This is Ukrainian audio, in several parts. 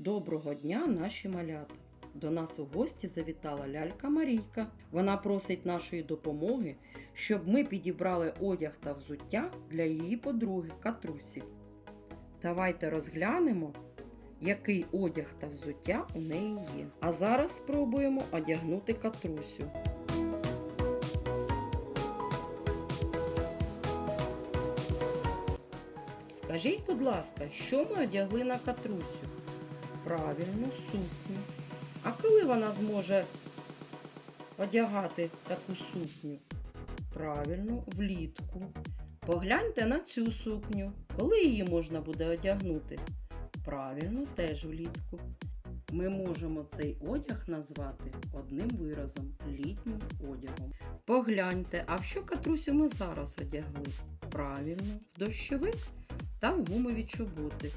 Доброго дня, наші малята! До нас у гості завітала лялька Марійка. Вона просить нашої допомоги, щоб ми підібрали одяг та взуття для її подруги Катрусі. Давайте розглянемо, який одяг та взуття у неї є. А зараз спробуємо одягнути Катрусю. Скажіть, будь ласка, що ми одягли на Катрусю? Правильно, сукню. А коли вона зможе одягати таку сукню? Правильно, влітку. Погляньте на цю сукню. Коли її можна буде одягнути? Правильно, теж влітку. Ми можемо цей одяг назвати одним виразом літнім одягом. Погляньте, а в що катрусю ми зараз одягли? Правильно, в дощовик та в гумові чоботи.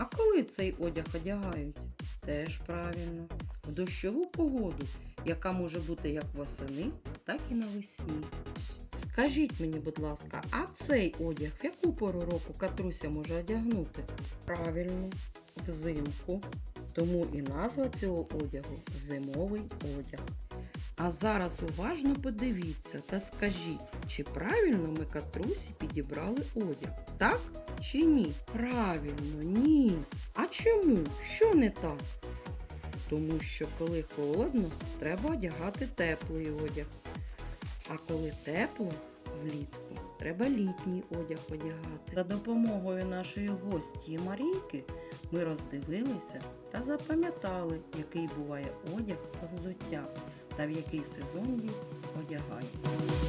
А коли цей одяг одягають? Теж правильно, в дощову погоду, яка може бути як восени, так і навесні. Скажіть мені, будь ласка, а цей одяг в яку пору року Катруся може одягнути? Правильно, взимку. Тому і назва цього одягу зимовий одяг. А зараз уважно подивіться та скажіть, чи правильно ми катрусі підібрали одяг? Так чи ні? Правильно, ні. Чому? Що не так? Тому що коли холодно, треба одягати теплий одяг. А коли тепло, влітку, треба літній одяг одягати. За допомогою нашої гості Марійки ми роздивилися та запам'ятали, який буває одяг та взуття, та в який сезон їх одягають.